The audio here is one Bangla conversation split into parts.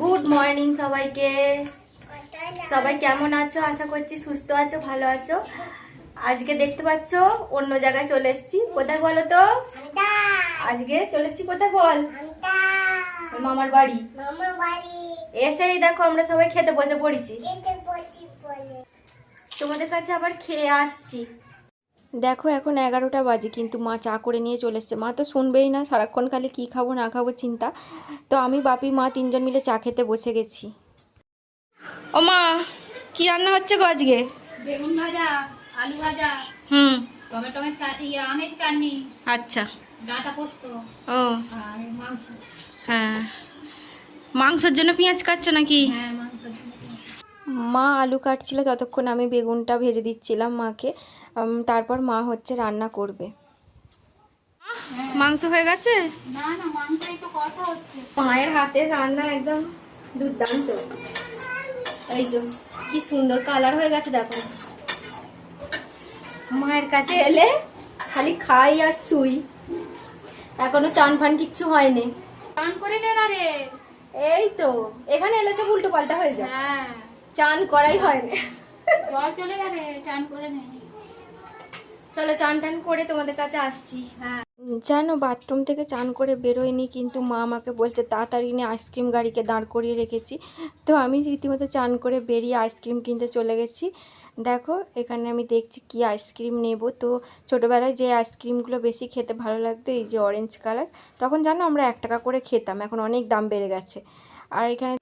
গুড মর্নিং সবাইকে। সবাই কেমন আছো? আশা করছি সুস্থ আছো, ভালো আছো। আজকে দেখতে পাচ্ছ, অন্য জায়গায় চলে এসছি। কোথায় বলো তো? আজকে চলে এসেছি কোথায় বল? মামার বাড়ি। এসেই দেখো, আমরা সবাই খেতে বসে পড়েছি। তোমাদের কাছে আবার খেয়ে আসছি। দেখো এখন এগারোটা বাজে কিন্তু মা চা করে নিয়ে চলে এসছে। মা তো শুনবেই না সারাক্ষণ খালি কী খাব না খাব চিন্তা। তো আমি বাপি মা তিনজন মিলে চা খেতে বসে গেছি। ও মা কি রান্না হচ্ছে গো আজকে? বেগুন ভাজা আলু ভাজা হুম। টমেটোমের চাটনি আমের চাটনি আচ্ছা। ডাটা পোস্ত ও। আর মাংস। হ্যাঁ। মাংসের জন্য পেঁয়াজ কাটছো নাকি? হ্যাঁ মা আলু কাটছিল ততক্ষণ আমি বেগুনটা ভেজে দিচ্ছিলাম মাকে। তারপর মা হচ্ছে রান্না করবে। মাংস হয়ে গেছে? মায়ের হাতে রান্না একদম দুর্দান্ত। এই যে কি সুন্দর কালার হয়ে গেছে দেখো। মায়ের কাছে এলে খালি খাই আর শুই। এখনও চান ফান কিচ্ছু হয়নি। চান করে নে না রে। এই তো এখানে এলে সব উল্টো পাল্টা হয়ে যায়। হ্যাঁ। চান করাই হয়নি জল চলে গেলে চান করে নে চলো চান টান করে তোমাদের কাছে আসছি হ্যাঁ। জানো বাথরুম থেকে চান করে বেরোয়নি কিন্তু মা আমাকে বলছে তাড়াতাড়ি নিয়ে আইসক্রিম গাড়িকে দাঁড় করিয়ে রেখেছি। তো আমি রীতিমতো চান করে বেরিয়ে আইসক্রিম কিনতে চলে গেছি। দেখো এখানে আমি দেখছি কি আইসক্রিম নেব। তো ছোটোবেলায় যে আইসক্রিমগুলো বেশি খেতে ভালো লাগতো এই যে অরেঞ্জ কালার তখন জানো আমরা এক টাকা করে খেতাম এখন অনেক দাম বেড়ে গেছে। আর এখানে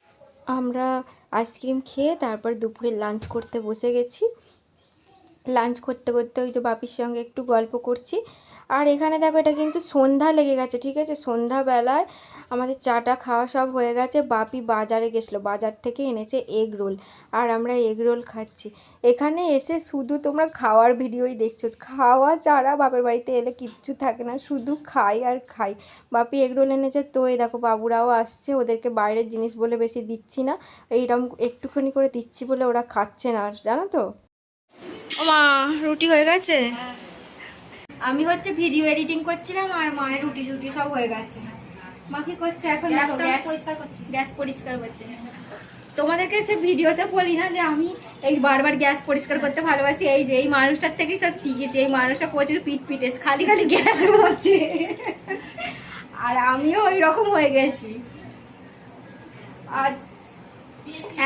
আমরা আইসক্রিম খেয়ে তারপর দুপুরে লাঞ্চ করতে বসে গেছি। লাঞ্চ করতে করতে ওই যে বাপির সঙ্গে একটু গল্প করছি। আর এখানে দেখো এটা কিন্তু সন্ধ্যা লেগে গেছে ঠিক আছে? সন্ধ্যাবেলায় আমাদের চাটা খাওয়া সব হয়ে গেছে বাপি বাজারে গেছিল বাজার থেকে এনেছে এগ রোল আর আমরা এগ রোল খাচ্ছি। এখানে এসে শুধু তোমরা খাওয়ার ভিডিওই দেখছ খাওয়া ছাড়া বাপের বাড়িতে এলে কিচ্ছু থাকে না শুধু খাই আর খাই। বাপি এগ রোল এনেছে তো এই দেখো বাবুরাও আসছে ওদেরকে বাইরের জিনিস বলে বেশি দিচ্ছি না এইরকম একটুখানি করে দিচ্ছি বলে ওরা খাচ্ছে না জানো তো? মা রুটি হয়ে গেছে? আমি হচ্ছে ভিডিও এডিটিং করছিলাম আর মায়ের রুটি টুটি সব হয়ে গেছে। মা কি করছে এখন গ্যাস পরিষ্কার গ্যাস পরিষ্কার করছে। তোমাদেরকে সে ভিডিওতে বলি না যে আমি এই বারবার গ্যাস পরিষ্কার করতে ভালোবাসি। এই যে এই মানুষটার থেকেই সব শিখেছি। এই মানুষটা প্রচুর পিট পিটে খালি খালি গ্যাস হচ্ছে। আর আমিও ওই রকম হয়ে গেছি। আর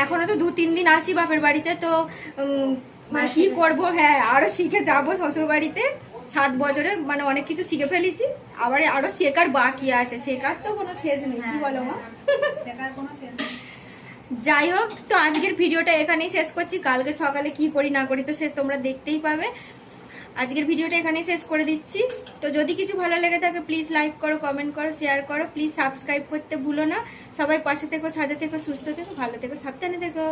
এখনও তো দু তিন দিন আছি বাপের বাড়িতে তো কি করব? হ্যাঁ আরও শিখে যাব শ্বশুর বাড়িতে সাত বছরে মানে অনেক কিছু শিখে ফেলেছি। আবার আরও শেখার বাকি আছে। শেখার তো কোনো শেষ নেই কি বলো মা? শেখার কোনো শেষ নেই। যাই হোক তো আজকের ভিডিওটা এখানেই শেষ করছি। কালকে সকালে কি করি না করি তো সে তোমরা দেখতেই পাবে। আজকের ভিডিওটা এখানেই শেষ করে দিচ্ছি। তো যদি কিছু ভালো লেগে থাকে প্লিজ লাইক করো কমেন্ট করো শেয়ার করো প্লিজ সাবস্ক্রাইব করতে ভুলো না। সবাই পাশে থেকো সাথে থেকো সুস্থ থেকো ভালো থেকো সাবধানে থেকো।